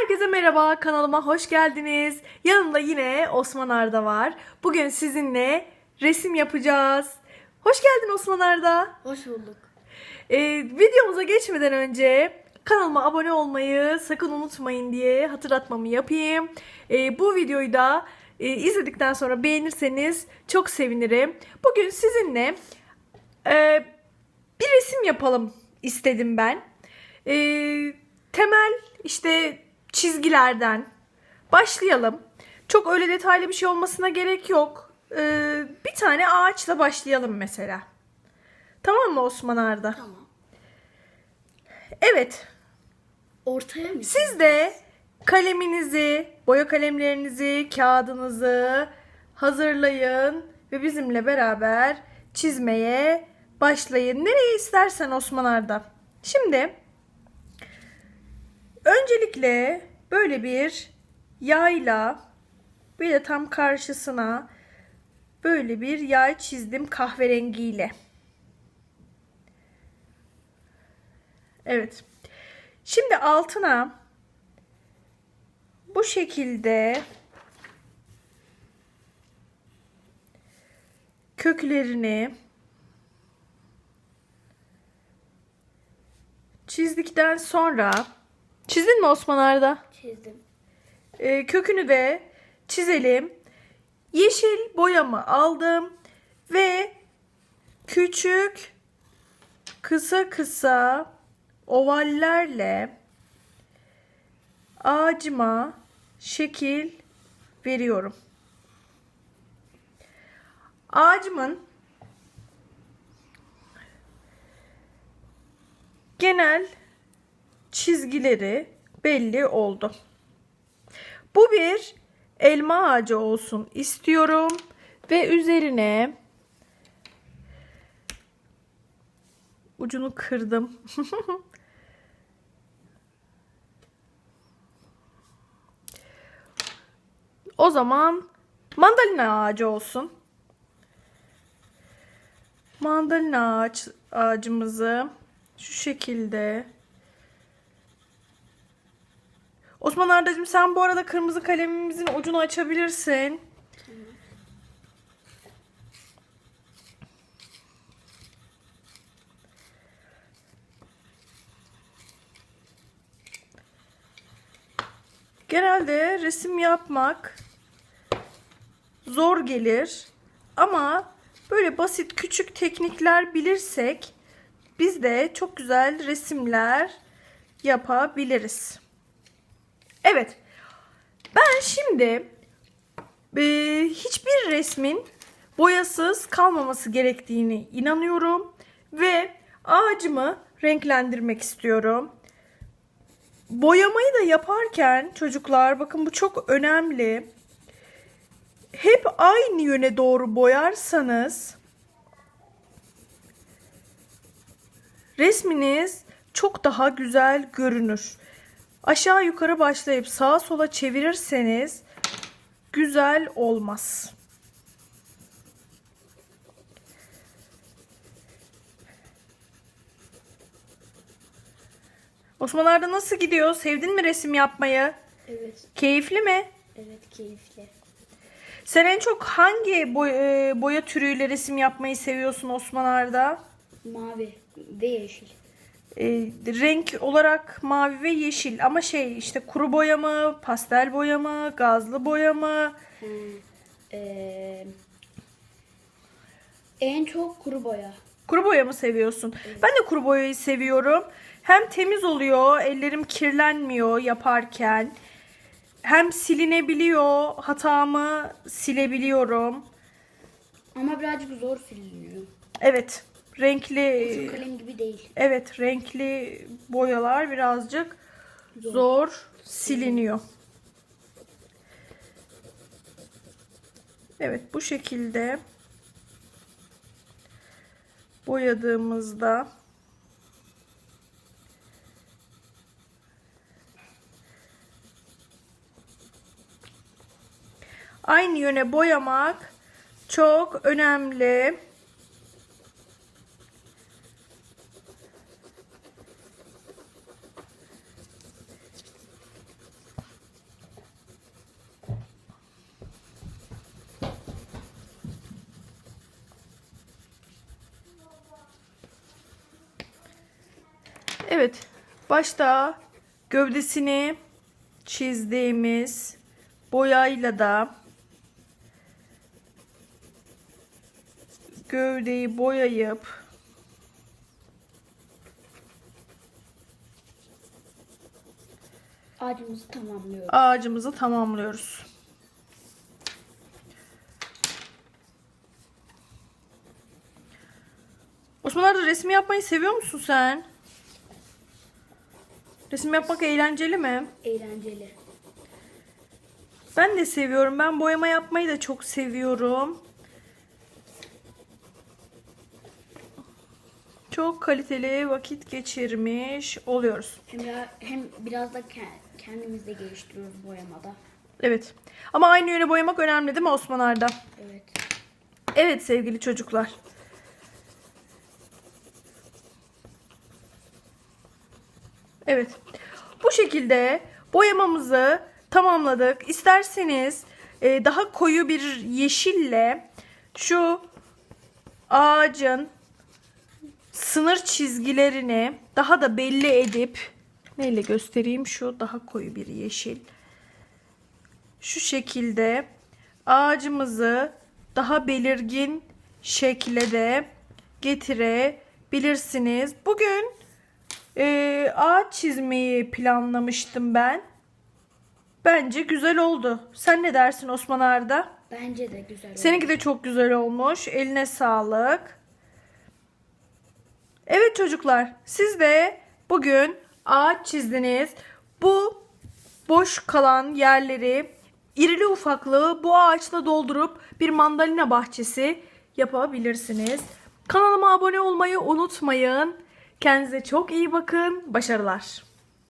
Herkese merhaba, kanalıma hoş geldiniz. Yanımda yine Osman Arda var. Bugün sizinle resim yapacağız. Hoş geldin Osman Arda. Hoş bulduk. Ee, videomuza geçmeden önce kanalıma abone olmayı sakın unutmayın diye hatırlatmamı yapayım. Ee, bu videoyu da e, izledikten sonra beğenirseniz çok sevinirim. Bugün sizinle e, bir resim yapalım istedim ben. E, temel işte çizgilerden başlayalım. Çok öyle detaylı bir şey olmasına gerek yok. E, bir tane ağaçla başlayalım mesela. Tamam mı Osman Arda? Tamam. Evet. Ortaya mı? Siz de kaleminizi, boya kalemlerinizi, kağıdınızı hazırlayın ve bizimle beraber çizmeye başlayın. Nereye istersen Osman Arda. Şimdi öncelikle böyle bir yayla bir de tam karşısına böyle bir yay çizdim kahverengiyle. Evet. Şimdi altına bu şekilde köklerini çizdikten sonra çizdin mi Osman Arda? Çizdim. Ee, kökünü de çizelim. Yeşil boyamı aldım ve küçük kısa kısa ovallerle ağacıma şekil veriyorum. Ağacımın genel çizgileri belli oldu. Bu bir elma ağacı olsun istiyorum ve üzerine ucunu kırdım. o zaman mandalina ağacı olsun. Mandalina ağaç, ağacımızı şu şekilde Osman Arda'cığım sen bu arada kırmızı kalemimizin ucunu açabilirsin. Genelde resim yapmak zor gelir ama böyle basit küçük teknikler bilirsek biz de çok güzel resimler yapabiliriz. Evet. Ben şimdi e, hiçbir resmin boyasız kalmaması gerektiğini inanıyorum ve ağacımı renklendirmek istiyorum. Boyamayı da yaparken çocuklar bakın bu çok önemli. Hep aynı yöne doğru boyarsanız resminiz çok daha güzel görünür. Aşağı yukarı başlayıp sağa sola çevirirseniz güzel olmaz. Osman Arda nasıl gidiyor? Sevdin mi resim yapmayı? Evet. Keyifli mi? Evet keyifli. Sen en çok hangi boy- e, boya türüyle resim yapmayı seviyorsun Osman Arda? Mavi ve yeşil. E, renk olarak mavi ve yeşil ama şey işte kuru boya mı, pastel boya mı, gazlı boya mı? He. Ee, en çok kuru boya. Kuru boya mı seviyorsun? Ben de kuru boyayı seviyorum. Hem temiz oluyor, ellerim kirlenmiyor yaparken. Hem silinebiliyor, hatamı silebiliyorum. Ama birazcık zor siliniyor. Evet, renkli kalem gibi değil. Evet, renkli boyalar birazcık zor, siliniyor. Evet, bu şekilde boyadığımızda aynı yöne boyamak çok önemli. Evet. Başta gövdesini çizdiğimiz boyayla da gövdeyi boyayıp Ağacımızı tamamlıyoruz. ağacımızı tamamlıyoruz. Osman Arda resim yapmayı seviyor musun sen? Resim yapmak eğlenceli mi? Eğlenceli. Ben de seviyorum. Ben boyama yapmayı da çok seviyorum. Çok kaliteli vakit geçirmiş oluyoruz. Hem, ya- hem biraz da ke- kendimiz de geliştiriyoruz boyamada. Evet. Ama aynı yöne boyamak önemli değil mi Osman Arda? Evet. Evet sevgili çocuklar. Evet. Bu şekilde boyamamızı tamamladık. İsterseniz e, daha koyu bir yeşille şu ağacın sınır çizgilerini daha da belli edip neyle göstereyim şu daha koyu bir yeşil şu şekilde ağacımızı daha belirgin şekle de getirebilirsiniz. Bugün e, ağaç çizmeyi planlamıştım ben. Bence güzel oldu. Sen ne dersin Osman Arda? Bence de güzel oldu. Seninki de çok güzel olmuş. Eline sağlık. Evet çocuklar, siz de bugün ağaç çizdiniz. Bu boş kalan yerleri irili ufaklı bu ağaçla doldurup bir mandalina bahçesi yapabilirsiniz. Kanalıma abone olmayı unutmayın. Kendinize çok iyi bakın. Başarılar.